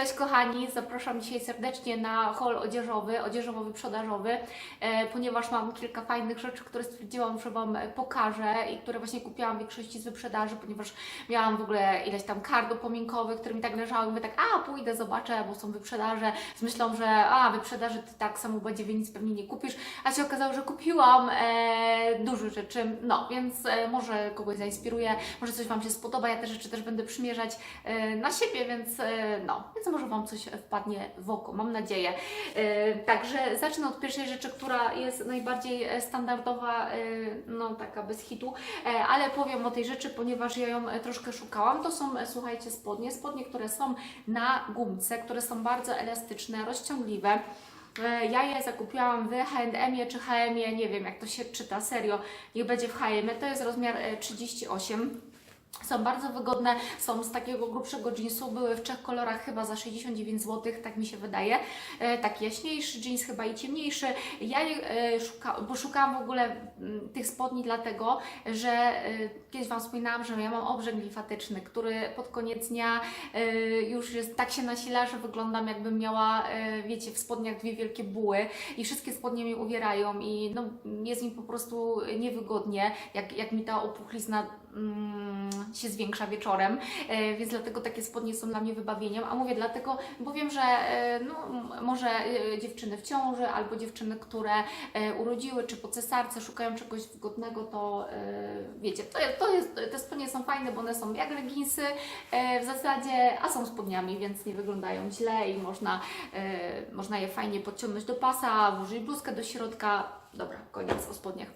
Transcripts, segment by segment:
Cześć kochani, zapraszam dzisiaj serdecznie na haul odzieżowy, odzieżowo-wyprzedażowy, e, ponieważ mam kilka fajnych rzeczy, które stwierdziłam, że Wam e, pokażę i które właśnie kupiłam w większości z wyprzedaży, ponieważ miałam w ogóle ileś tam kart upominkowych, które mi tak leżały. Mówię tak, a pójdę, zobaczę, bo są wyprzedaże, z myślą, że a wyprzedaży Ty tak samo będzie, więc pewnie nie kupisz, a się okazało, że kupiłam e, dużo rzeczy, no więc e, może kogoś zainspiruje, może coś Wam się spodoba, ja te rzeczy też będę przymierzać e, na siebie, więc e, no, więc może Wam coś wpadnie w oko, mam nadzieję. E, Także zacznę od pierwszej rzeczy, która jest najbardziej standardowa, e, no taka bez hitu, e, ale powiem o tej rzeczy, ponieważ ja ją troszkę szukałam. To są, słuchajcie, spodnie, spodnie, które są na gumce, które są bardzo elastyczne, rozciągliwe. Ja je zakupiłam w H&M czy H&M, nie wiem jak to się czyta, serio, niech będzie w H&M, to jest rozmiar e, 38. Są bardzo wygodne, są z takiego grubszego jeansu, były w trzech kolorach chyba za 69 zł, tak mi się wydaje. E, taki jaśniejszy jeans chyba i ciemniejszy. Ja e, szuka, bo szukałam w ogóle mm, tych spodni dlatego, że e, kiedyś Wam wspominałam, że ja mam obrzęk limfatyczny, który pod koniec dnia e, już jest, tak się nasila, że wyglądam jakbym miała, e, wiecie, w spodniach dwie wielkie buły i wszystkie spodnie mnie uwierają i no, jest mi po prostu niewygodnie, jak, jak mi ta opuchlizna się zwiększa wieczorem, e, więc dlatego takie spodnie są dla mnie wybawieniem, a mówię dlatego, bo wiem, że e, no, może e, dziewczyny w ciąży albo dziewczyny, które urodziły czy po cesarce szukają czegoś wygodnego, to wiecie, to jest, to jest, te spodnie są fajne, bo one są jak leginsy w zasadzie, a są spodniami, więc nie wyglądają źle i można, można je fajnie podciągnąć do pasa, włożyć bluzkę do środka. Dobra, koniec o spodniach.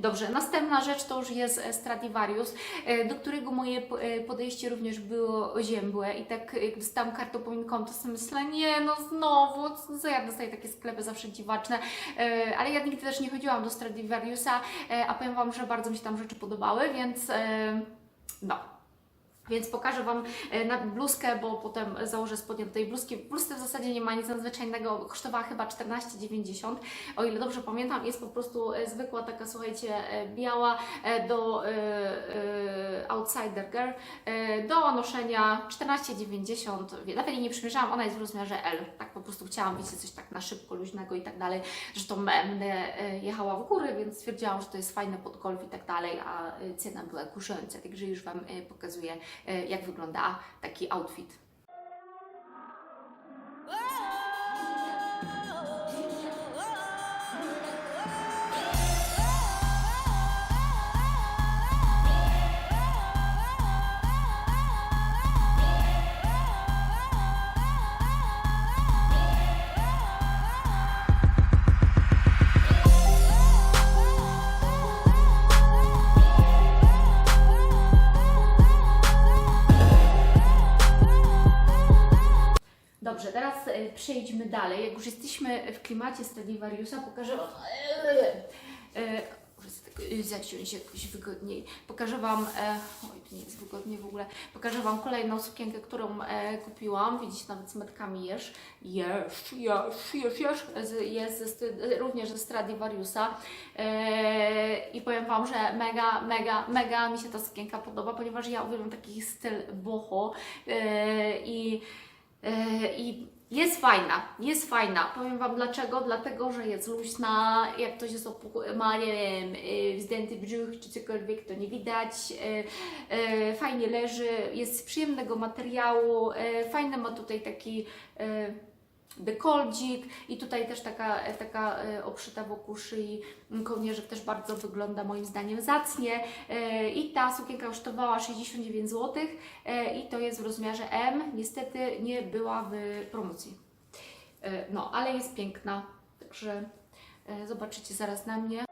Dobrze, następna rzecz to już jest e, Stradivarius, e, do którego moje e, podejście również było oziębłe i tak jak dostałam kartę upominkową, to sobie myślę, nie no znowu, co ja dostaję takie sklepy zawsze dziwaczne, ale ja nigdy też nie chodziłam do Stradivariusa, a powiem Wam, że bardzo mi się tam rzeczy podobały, więc no. Więc pokażę Wam e, na bluzkę, bo potem założę spodnie do tej bluzki. W bluzce w zasadzie nie ma nic nadzwyczajnego, kosztowała chyba 14,90, o ile dobrze pamiętam. Jest po prostu e, zwykła taka, słuchajcie, e, biała do e, e, Outsider Girl, e, do noszenia 14,90. Wie- Nawet jej nie przymierzałam, ona jest w rozmiarze L. Tak po prostu chciałam, wiecie, coś tak na szybko, luźnego i tak dalej. Zresztą będę jechała w góry, więc stwierdziłam, że to jest fajne pod golf i tak dalej, a cena była kuszająca, także już Wam pokazuję, jak wygląda taki outfit. Przejdźmy dalej. Jak już jesteśmy w klimacie Stradivariusa, pokażę Wam. Muszę zaciąć jakoś wygodniej. Pokażę Wam. E, oj, to nie jest wygodnie w ogóle. Pokażę Wam kolejną sukienkę, którą e, kupiłam. Widzicie, nawet z metkami jesz. Jesz, jesz, jesz, jesz. Jest również ze Stradivariusa. E, I powiem Wam, że mega, mega, mega mi się ta sukienka podoba, ponieważ ja uwielbiam taki styl boho. I I jest fajna, jest fajna. Powiem Wam dlaczego. Dlatego, że jest luźna, jak ktoś jest ma, nie wiem, yy, zdjęty brzuch czy cokolwiek, to nie widać. Yy, yy, Fajnie leży, jest z przyjemnego materiału. Fajny ma tutaj taki dekoldzik i tutaj też taka, taka e, obszyta wokół szyi kołnierzyk też bardzo wygląda moim zdaniem zacnie E, i ta sukienka kosztowała 69 zł e, i to jest w rozmiarze M. Niestety nie była w promocji. No, ale jest piękna, także zobaczycie zaraz na mnie.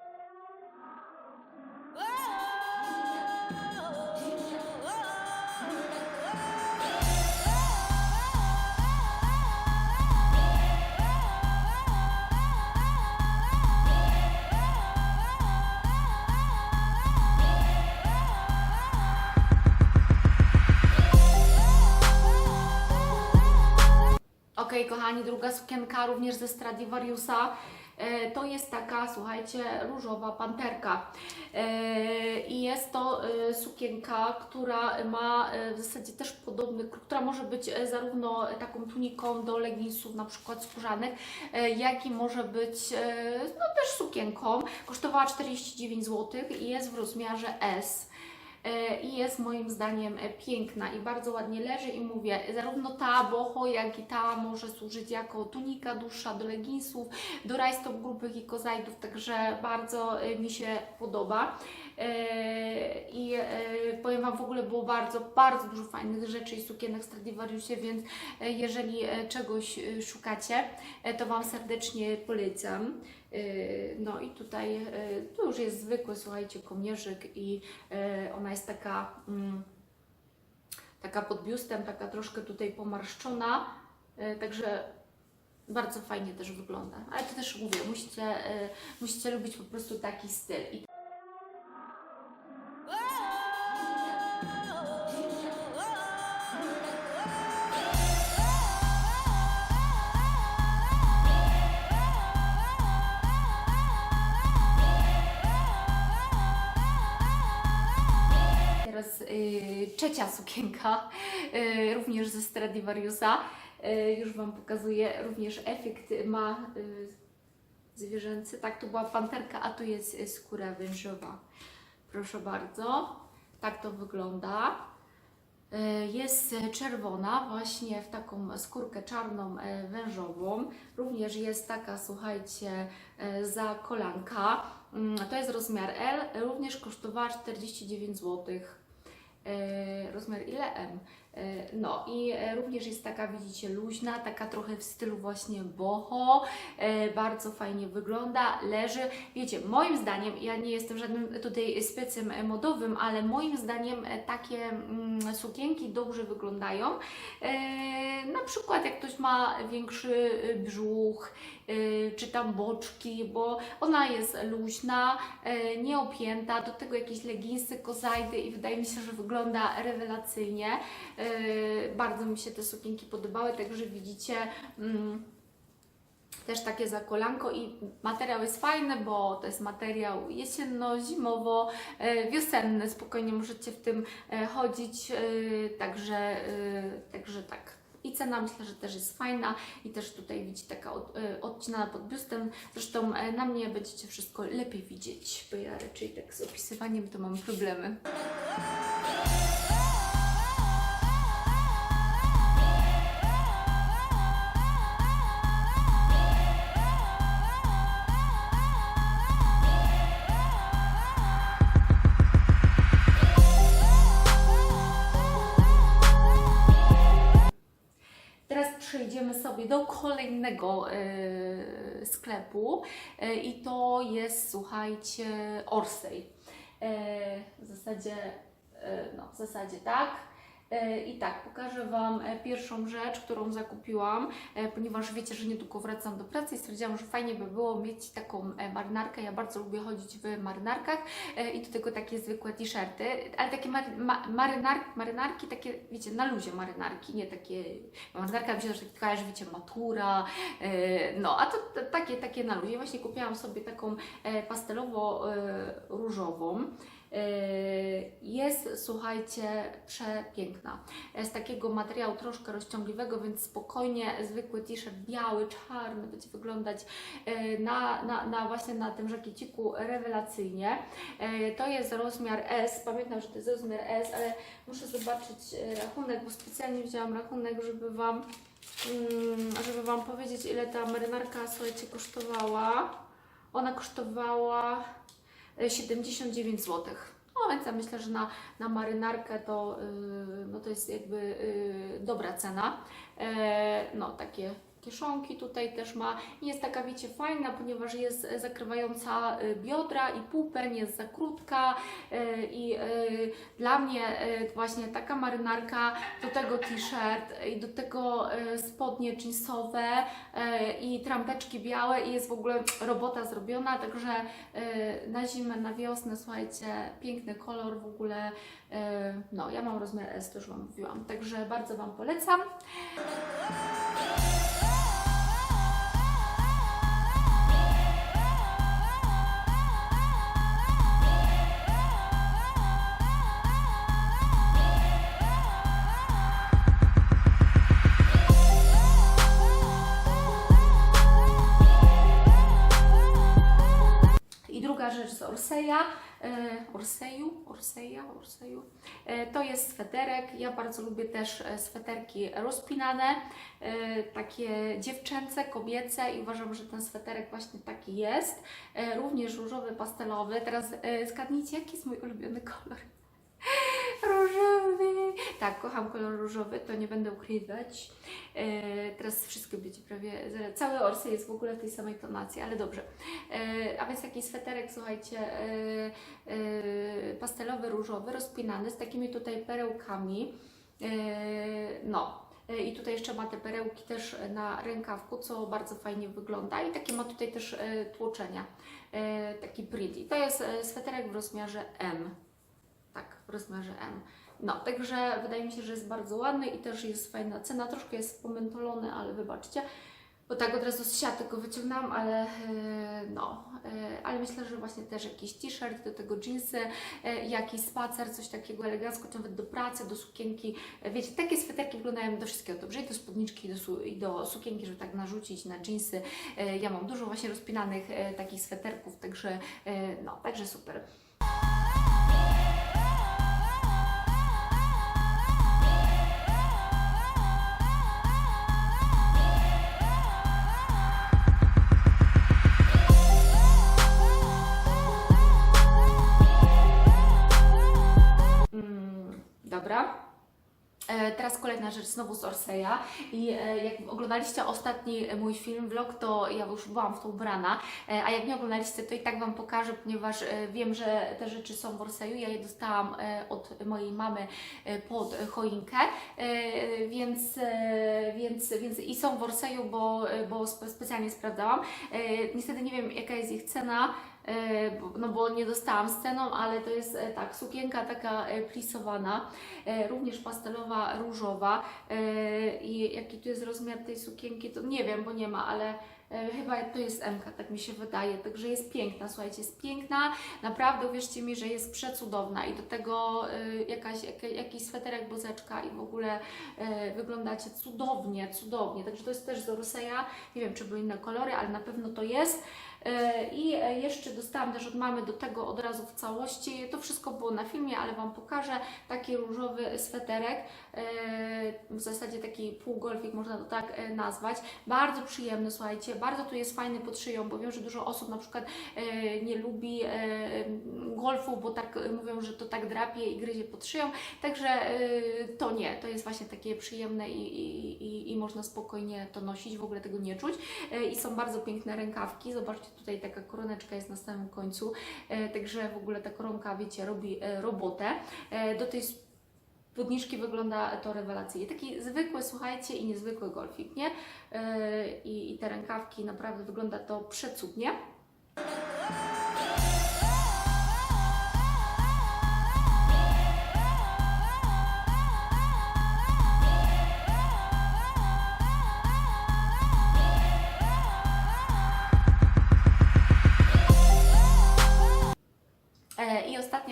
Kochani, druga sukienka również ze Stradivariusa. E, To jest taka, słuchajcie, różowa panterka. E, I jest to e, sukienka, która ma w zasadzie też podobny, która może być zarówno taką tuniką do leginsów, na przykład skórzanych, jak i może być no, też sukienką. Kosztowała 49 zł i jest w rozmiarze S. E, I jest moim zdaniem e, piękna i bardzo ładnie leży i mówię, zarówno ta boho, jak i ta może służyć jako tunika dłuższa do leginsów, do rajstop grubych i kozajdów, także bardzo e, mi się podoba. E, I e, powiem Wam, w ogóle było bardzo, bardzo dużo fajnych rzeczy i sukienek Stradivariusie, więc e, jeżeli czegoś szukacie, to Wam serdecznie polecam. No i tutaj to już jest zwykły, słuchajcie, kołnierzyk i ona jest taka, mm, taka pod biustem, taka troszkę tutaj pomarszczona, także bardzo fajnie też wygląda. Ale to też mówię, musicie, musicie lubić po prostu taki styl. Trzecia sukienka, y, również ze Stradivariusa. Y, już Wam pokazuję, również efekt ma y, zwierzęcy. Tak, to była panterka, a tu jest skóra wężowa. Proszę bardzo, tak to wygląda. Jest czerwona, właśnie w taką skórkę czarną wężową. Również jest taka, słuchajcie, za kolanka. Mm, To jest rozmiar L, również kosztowała 49 zł. E, Rozmiar ile M? E, No i e, również jest taka, widzicie, luźna, taka trochę w stylu właśnie boho, bardzo fajnie wygląda, leży. Wiecie, moim zdaniem, ja nie jestem żadnym tutaj specem modowym, ale moim zdaniem takie mm, sukienki dobrze wyglądają. Na przykład jak ktoś ma większy brzuch, czy tam boczki, bo ona jest luźna, e, nieopięta, do tego jakieś leginsy, kozajdy i wydaje mi się, że wygląda rewelacyjnie. E, Bardzo mi się te sukienki podobały, także widzicie mm, też takie za kolanko i materiał jest fajny, bo to jest materiał jesienno-zimowo wiosenny, spokojnie możecie w tym chodzić, także, także tak. I cena myślę, że też jest fajna i też tutaj widzicie taka od, e, odcinana pod biustem. Zresztą e, na mnie będziecie wszystko lepiej widzieć, bo ja raczej tak z opisywaniem to mam problemy. Kolejnego e, sklepu e, i to jest, słuchajcie, Orsay. E, w zasadzie, e, no w zasadzie tak. E, I tak, pokażę Wam e, pierwszą rzecz, którą zakupiłam, e, ponieważ wiecie, że niedługo wracam do pracy i stwierdziłam, że fajnie by było mieć taką marynarkę. Ja bardzo lubię chodzić w marynarkach i do tego takie zwykłe t-shirty, ale takie mary, ma, marynarki, takie, wiecie, na luzie marynarki, nie takie, marynarka mi się też tak kojarzy, wiecie, matura, no, a to, takie, takie na luzie. Właśnie kupiłam sobie taką pastelowo-różową. Jest, słuchajcie, przepiękna. Z takiego materiału troszkę rozciągliwego, więc spokojnie zwykły t-shirt biały, czarny będzie wyglądać e, na, na, na właśnie na tym żakieciku rewelacyjnie. E, To jest rozmiar S. Pamiętam, że to jest rozmiar S, ale muszę zobaczyć rachunek, bo specjalnie wzięłam rachunek, żeby Wam, mm, żeby Wam powiedzieć, ile ta marynarka, słuchajcie, kosztowała. Ona kosztowała 79 zł. No więc ja myślę, że na, na marynarkę to, yy, no to jest jakby yy, dobra cena. E, no takie kieszonki tutaj też ma. Jest taka, wiecie, fajna, ponieważ jest zakrywająca y, biodra i pupę, nie jest za krótka y, i y, dla mnie właśnie taka marynarka, do tego t-shirt i do tego spodnie jeansowe i trampeczki białe i jest w ogóle robota zrobiona, także na zimę, na wiosnę, słuchajcie, piękny kolor w ogóle. No, ja mam rozmiar S, to już Wam mówiłam, także bardzo Wam polecam. Orseja, e, Orseju, Orseja, Orseju. E, To jest sweterek. Ja bardzo lubię też e, sweterki rozpinane, takie dziewczęce, kobiece i uważam, że ten sweterek właśnie taki jest. Również różowy, pastelowy. Teraz zgadnijcie, jaki jest mój ulubiony kolor. Różowy. Tak, kocham kolor różowy, to nie będę ukrywać. E, teraz wszystko będzie prawie. Cały Orsay jest w ogóle w tej samej tonacji, ale dobrze. E, a więc taki sweterek, słuchajcie, e, e, pastelowy, różowy, rozpinany z takimi tutaj perełkami. E, no. E, I tutaj jeszcze ma te perełki też na rękawku, co bardzo fajnie wygląda. I takie ma tutaj też e, tłoczenia. E, taki pretty. To jest sweterek w rozmiarze M. Rozmiarze M. No, także wydaje mi się, że jest bardzo ładny i też jest fajna cena. Troszkę jest pomentolony, ale wybaczcie, bo tak od razu z siaty go wyciągnęłam, ale e, no, e, ale myślę, że właśnie też jakiś t-shirt, do tego jeansy, e, jakiś spacer, coś takiego elegancko, nawet do pracy, do sukienki. Wiecie, takie sweterki wyglądają do wszystkiego dobrze, i do spódniczki, i do, i do sukienki, żeby tak narzucić na jeansy. Ja mam dużo właśnie rozpinanych takich sweterków, także no, także super. Teraz kolejna rzecz znowu z Orseja i e, jak oglądaliście ostatni mój film, vlog, to ja już byłam w to ubrana, E, a jak nie oglądaliście, to i tak Wam pokażę, ponieważ e, wiem, że te rzeczy są w Orseju, ja je dostałam od mojej mamy pod choinkę, więc, więc, więc i są w Orseju, bo, bo spe- specjalnie sprawdzałam. Niestety nie wiem, jaka jest ich cena, no bo nie dostałam z ceną, ale to jest e, tak, sukienka taka e, plisowana, e, również pastelowa, różowa. E, i jaki tu jest rozmiar tej sukienki, to nie wiem, bo nie ma, ale e, chyba to jest MK, tak mi się wydaje, także jest piękna, słuchajcie, jest piękna, naprawdę uwierzcie mi, że jest przecudowna. I do tego e, jakaś, jaka, jakiś sweterek, buzeczka i w ogóle e, wyglądacie cudownie, cudownie, także to jest też z Orseja, nie wiem, czy były inne kolory, ale na pewno to jest. E, I e, jeszcze dostałam też od mamy do tego od razu w całości. To wszystko było na filmie, ale Wam pokażę. Taki różowy sweterek, e, w zasadzie taki półgolfik, można to tak nazwać. Bardzo przyjemny, słuchajcie. Bardzo tu jest fajny pod szyją, bo wiem, że dużo osób na przykład nie lubi golfu, bo tak e, mówią, że to tak drapie i gryzie pod szyją. Także e, to nie, to jest właśnie takie przyjemne i, i, i, można spokojnie to nosić, w ogóle tego nie czuć. E, I są bardzo piękne rękawki. Zobaczcie, tutaj taka koroneczka jest na samym końcu. Także w ogóle ta koronka, wiecie, robi robotę. Do tej spódniczki wygląda to rewelacyjnie. Taki zwykły, słuchajcie, i niezwykły golfik, nie? I te rękawki, naprawdę wygląda to przecudnie.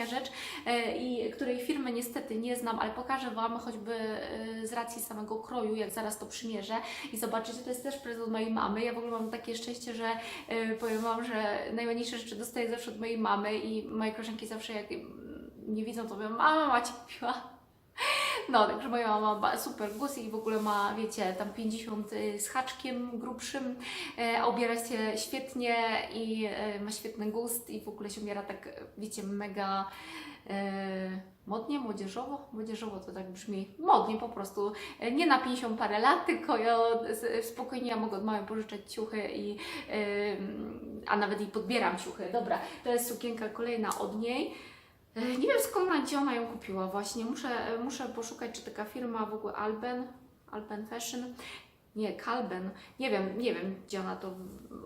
Rzecz, e, i której firmy niestety nie znam, ale pokażę Wam choćby e, z racji samego kroju, jak zaraz to przymierzę i zobaczycie, to jest też prezent mojej mamy. Ja w ogóle mam takie szczęście, że e, powiem Wam, że najładniejsze rzeczy dostaję zawsze od mojej mamy i moje koleżanki zawsze jak mm, nie widzą, to mówią, mama macie kupiła. No, także moja mama ma super guz i w ogóle ma, wiecie, tam 50 z haczkiem grubszym, e, a ubiera się świetnie i e, ma świetny gust i w ogóle się ubiera tak, wiecie, mega modnie, młodzieżowo. Młodzieżowo to tak brzmi, modnie po prostu. Nie na 50 parę lat, tylko ja spokojnie ja mogę od mamy pożyczać ciuchy i, a nawet i podbieram ciuchy. Dobra, to jest sukienka kolejna od niej. E, Nie wiem skąd ona, ona ją kupiła właśnie. Muszę, e, muszę poszukać, czy taka firma w ogóle Alben, Alben Fashion. Nie, Kalben. Nie wiem, nie wiem, gdzie ona to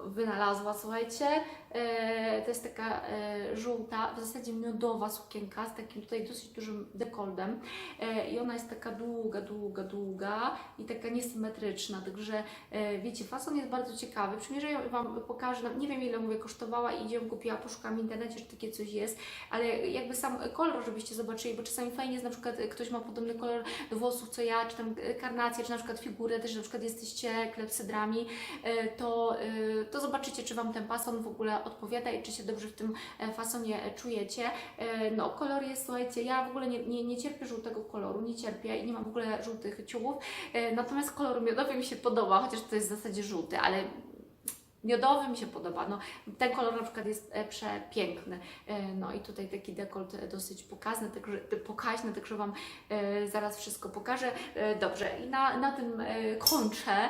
wynalazła, słuchajcie. E, to jest taka e, żółta, w zasadzie miodowa sukienka z takim tutaj dosyć dużym dekoltem. E, I ona jest taka długa, długa, długa i taka niesymetryczna. Także e, wiecie, fason jest bardzo ciekawy. Przymierzę ją Wam pokażę. No, Nie wiem ile mówię kosztowała i ją kupiła, poszukam w internecie, czy takie coś jest, ale jakby sam kolor, żebyście zobaczyli, bo czasami fajnie jest na przykład ktoś ma podobny kolor do włosów co ja, czy tam karnację, czy na przykład figurę, też na przykład jest jesteście klepsydrami, e, to, e, to zobaczycie, czy Wam ten fason w ogóle odpowiada i czy się dobrze w tym e, fasonie czujecie. No, kolor jest, słuchajcie, ja w ogóle nie, nie, nie cierpię żółtego koloru, nie cierpię i nie mam w ogóle żółtych ciuchów, natomiast kolor miodowy mi się podoba, chociaż to jest w zasadzie żółty, ale miodowy mi się podoba. No, ten kolor na przykład jest e, przepiękny. E, No i tutaj taki dekolt e, dosyć pokaźny, także, pokaźny, także Wam zaraz wszystko pokażę. Dobrze, i na, na tym kończę.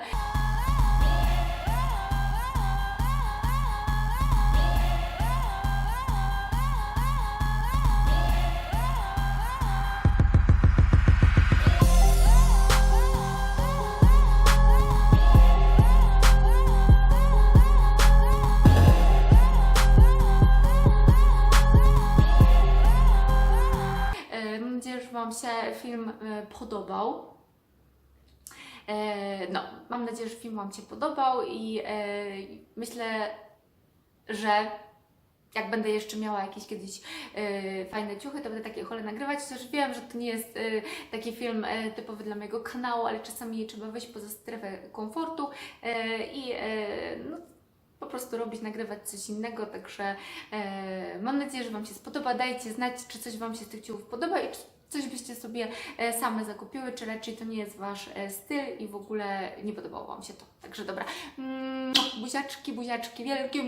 Wam się film e, podobał. E, No, mam nadzieję, że film Wam się podobał i e, myślę, że jak będę jeszcze miała jakieś kiedyś fajne ciuchy, to będę takie chole nagrywać. Chociaż wiem, że to nie jest taki film typowy dla mojego kanału, ale czasami trzeba wyjść poza strefę komfortu i no, po prostu robić, nagrywać coś innego. Także mam nadzieję, że Wam się spodoba. Dajcie znać, czy coś Wam się z tych ciuchów podoba i czy coś byście sobie e, same zakupiły, czy raczej to nie jest Wasz e, styl i w ogóle nie podobało Wam się to. Także dobra. Mm, buziaczki, buziaczki wielkie.